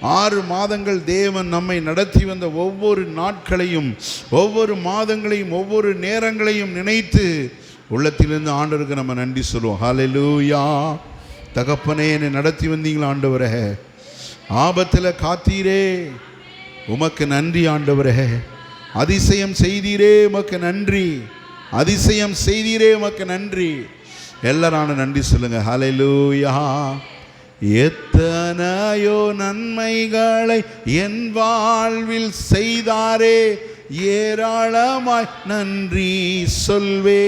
ஆறு மாதங்கள் தேவன் நம்மை நடத்தி வந்த ஒவ்வொரு நாட்களையும் ஒவ்வொரு மாதங்களையும் ஒவ்வொரு நேரங்களையும் நினைத்து உள்ளத்திலிருந்து ஆண்டவருக்கு நம்ம நன்றி சொல்லுவோம். ஹலலூயா தகப்பனே என்னை நடத்தி வந்தீங்களா ஆண்டவரே? ஆபத்தில் காத்தீரே. உமக்கு நன்றி ஆண்டவரே. அதிசயம் செய்தீரே உமக்கு நன்றி. அதிசயம் செய்தீரே உமக்கு நன்றி. எல்லாரும் நன்றி சொல்லுங்கள் ஹலலூயா எத்தனையோ நன்மைகளை என் வாழ்வில் செய்தாரே ஏராளமாய் நன்றி சொல்வே.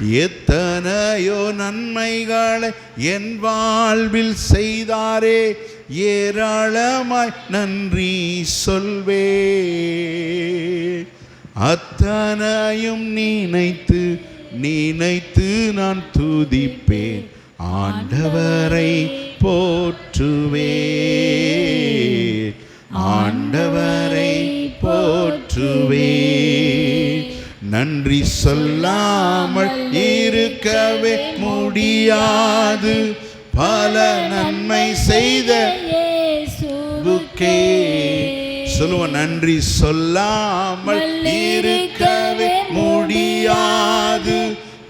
எத்தனையோ நன்மைகளை என் வாழ்வில் செய்தாரே ஏராளமாய் நன்றி சொல்வே. அத்தனையும் நினைத்து நினைத்து நான் துதிப்பேன். ஆண்டவரை போற்றுவே. ஆண்டவரை போற்றுவே. நன்றி சொல்லாமல் இருக்கவே முடியாது. பல நன்மை செய்த சொல்லுவோம் நன்றி சொல்லாமல் இருக்கவே முடியாது.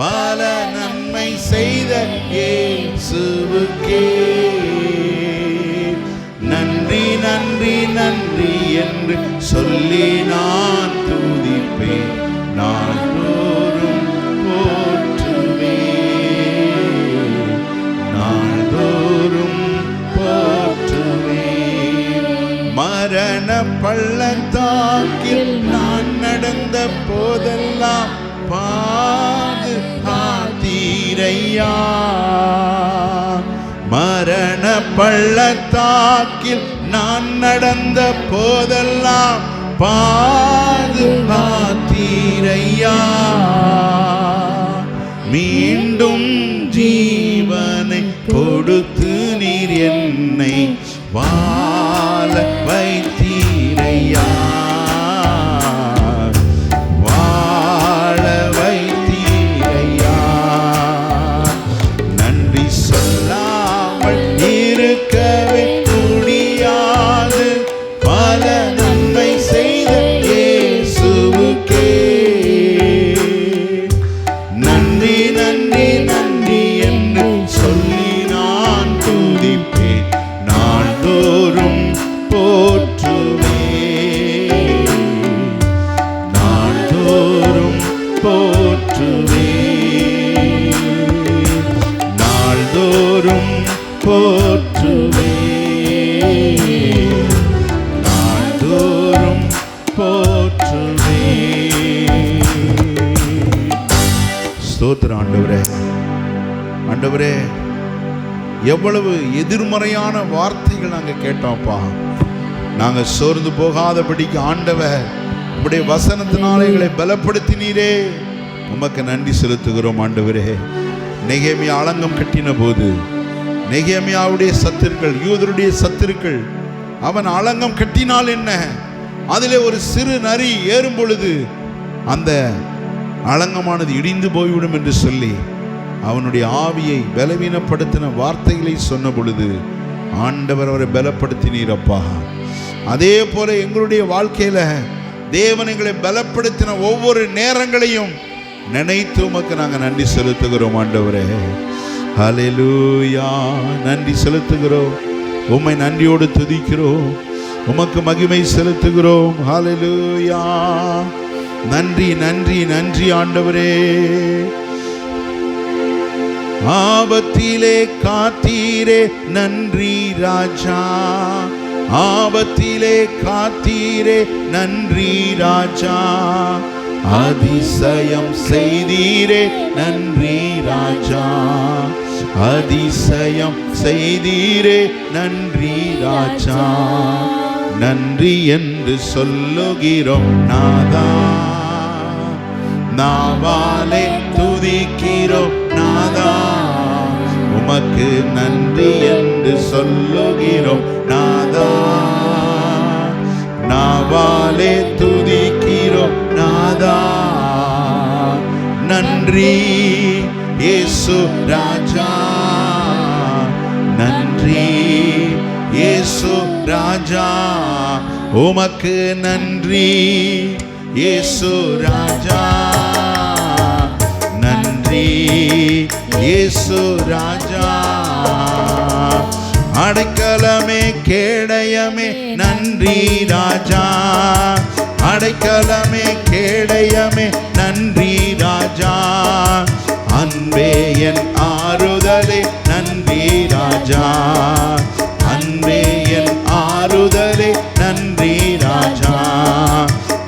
பல நன்மை செய்த இயேசுவுக்கே. நன்றி நன்றி நன்றி என்று சொல்லி நான் துதிப்பேன். நாள்தோறும் போற்றுவே நாள்தோறும் போற்றுவே மரண பள்ளத்தாக்கில் நான் நடந்த போதெல்லாம் பா பாதுகாத்தீரையா மரண பள்ளத்தாக்கில் நான் நடந்த போதெல்லாம் பாதுகாத்தீரையா? மீண்டும் ஜீவனை கொடுத்து நீர் என்னை வா ஆண்டவரே எவ்வளவு எதிர்மறையான வார்த்தைகள் நாங்கள் கேட்டோம்ப்பா நாங்கள் சோர்ந்து போகாதபடிக்கு ஆண்டவர் உம்முடைய வசனத்தினால எங்களை பலப்படுத்தினீரே. உமக்கு நன்றி செலுத்துகிறோம் ஆண்டவரே. நெகேமியா அலங்கம் கட்டின போது நெகேமியாவுடைய சத்துருக்கள் யூதருடைய சத்துருக்கள் அவன் அலங்கம் கட்டினால் என்ன? அதிலே ஒரு சிறு நரி ஏறும் பொழுது அந்த அலங்கமானது இடிந்து போய்விடும் என்று சொல்லி அவனுடைய ஆவியை பலவீனப்படுத்தின வார்த்தைகளை சொன்ன பொழுது ஆண்டவர் அவரை பலப்படுத்தினீரப்பா அதே போல எங்களுடைய வாழ்க்கையில தேவன் எங்களை பலப்படுத்தின ஒவ்வொரு நேரங்களையும் நினைத்து உமக்கு நாங்கள் நன்றி செலுத்துகிறோம் ஆண்டவரே. ஹalleluya. நன்றி செலுத்துகிறோம். உம்மை நன்றியோடு துதிக்கிறோம். உமக்கு மகிமை செலுத்துகிறோம். ஹalleluya. நன்றி நன்றி நன்றி ஆண்டவரே. ஆபத்திலே காத்தீரே நன்றி ராஜா. ஆபத்திலே காத்தீரே நன்றி ராஜா. அதிசயம் செய்தீரே நன்றி ராஜா. அதிசயம் செய்தீரே நன்றி ராஜா. நன்றி என்று சொல்லுகிறோம் நாதா. நாவாலே துதிக்கிறோம். உமக்கு நன்றி என்று சொல்லுகிறோம். நாதா நாவாலே துதிக்கிறோம். நாதா நன்றி. இயேசு ராஜா நன்றி. இயேசு ராஜா உமக்கு நன்றி. இயேசு ராஜா. நன்றி இயேசு ராஜா. அடைக்கலமே கேடயமே நன்றி ராஜா. அடைக்கலமே கேடயமே நன்றி ராஜா. அன்பே என் ஆறுதலே நன்றி ராஜா. அன்பே என் ஆறுதலே நன்றி ராஜா.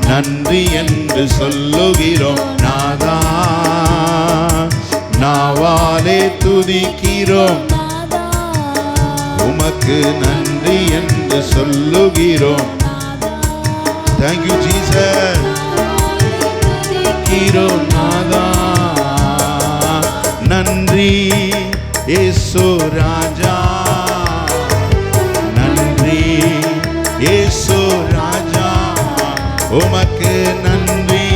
நன்றி என்று சொல்லுகிறோம். துதிக்கிறோம் உமக்கு நன்றி என்று சொல்லுகிறோம். தேங்க்யூ ஜீசஸ் துதிக்கிறோம் நாதா. நன்றி இயேசு ராஜா. நன்றி இயேசு ராஜா. உமக்கு நன்றி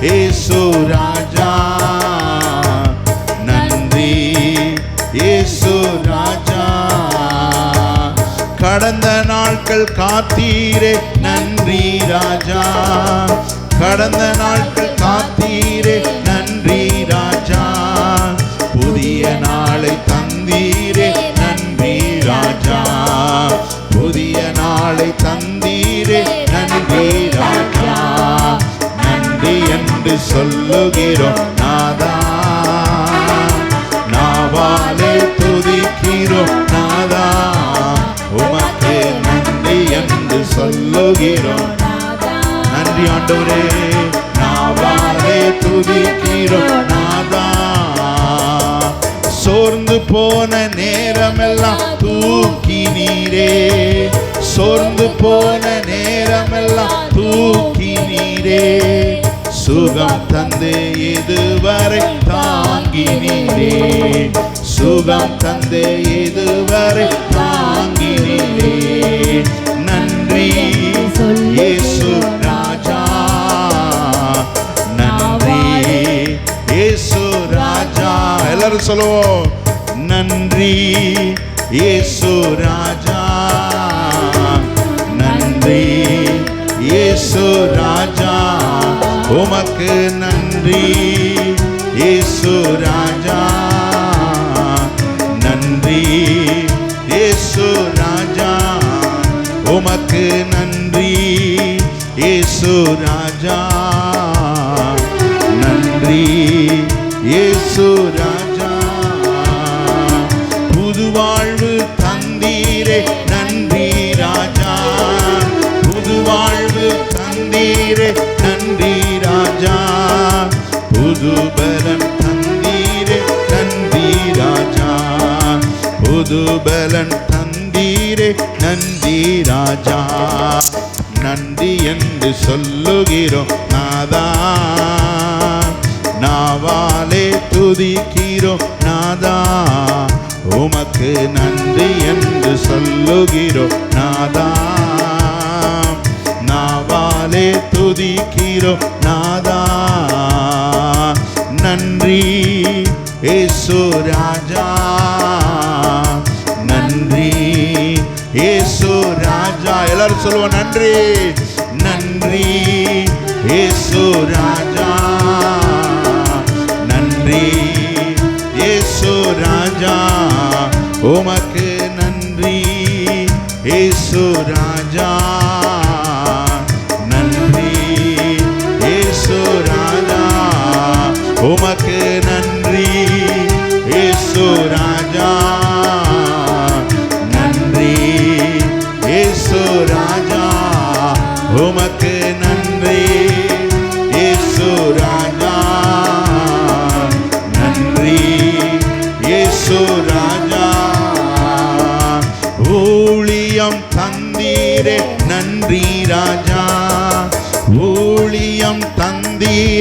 இயேசு ராஜா. கடந்த நாட்கள் காத்தீரே. நன்றி ராஜா. கடந்த நாட்கள் காத்தீரே. நன்றி ராஜா. புதிய நாளை தந்தீரே. நன்றி ராஜா. புதிய நாளை தந்தீரே. நன்றி ராஜா. நன்றி என்று சொல்லுகிறோம். சொல்லுகிறோம் நன்றி ஆண்டவரே நாவாலே துதிக்கிறோம் நாதா சோர்ந்து போன நேரமெல்லாம் தூக்கி நீரே சோர்ந்து போன நேரமெல்லாம் தூக்கி நீரே சுகம் தந்து இதுவரை தாங்கி நீரே சுகம் தந்து இதுவரை தாங்கி நீரே நன்றி. எல்லாரும் சொல்லுவோம். நன்றி இயேசு ராஜா. நன்றி இயேசு ராஜா. உமக்கு நன்றி இயேசு ராஜா. நன்றி இயேசு ராஜா. உமக்கு நன்றி இயேசு ராஜா. நன்றி என்று சொல்லுகிறோம். நாதா நாவாலே துதிக்கிறோம். நாதா உமக்கு நன்றி என்று சொல்லுகிறோம். நாதா நாவாலே துதிக்கிறோம். நாதா நன்றி. ஏசு ராஜா. ராஜா எல்லாரும் சொல்லுவோம் நன்றி. நன்றி ஏசு ராஜா. நன்றி ஏசு ராஜா. உமக்கு நன்றி ஏசு ராஜா.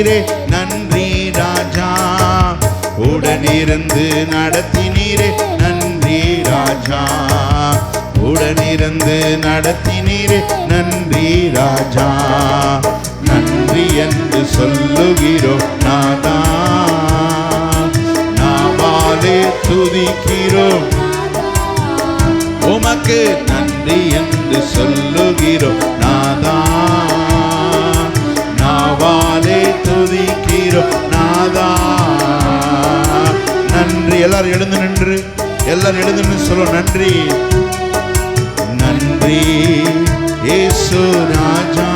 நடத்தினீரே நன்றி ராஜா. உடனிருந்து நடத்தினீரே நன்றி ராஜா. உடனிருந்து நடத்தினீரே நன்றி ராஜா. நன்றி என்று சொல்லுகிறோம் நாதா. நாமாலே துதிக்கிறோம். உமக்கு நன்றி என்று சொல்லுகிறோம். துதிக்கிறோம் நன்றி. எல்லாரும் எழுந்து நின்று எல்லாரும் எழுந்து நின்று சொல்லும் நன்றி. நன்றி. ஏசு ராஜா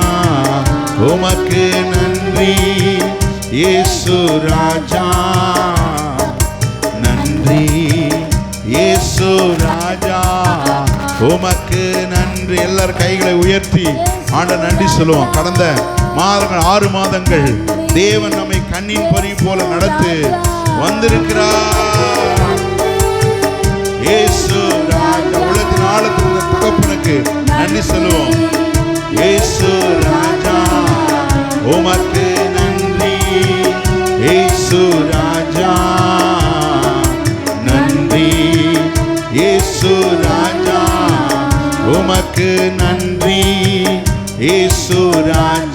உமக்கு நன்றி. ஏசு ராஜா. நன்றி. ஏசு ராஜா உமக்கு நன்றி. எல்லாரும் கைகளை உயர்த்தி ஆண்ட நன்றி சொல்லுவோம். கடந்த மாதங்கள் ஆறு மாதங்கள் தேவன் நம்மை கண்ணின் பொறி போல நடத்து வந்திருக்கிறார். இயேசு ராஜா உலகத்தின் ஆழத்தில் தகப்பனுக்கு நன்றி சொல்லுவோம். இயேசு ராஜா உமக்கு நன்றி. ஏசு ராஜா நன்றி. ஏசு ராஜா உமக்கு நன்றி. ஏசு ராஜா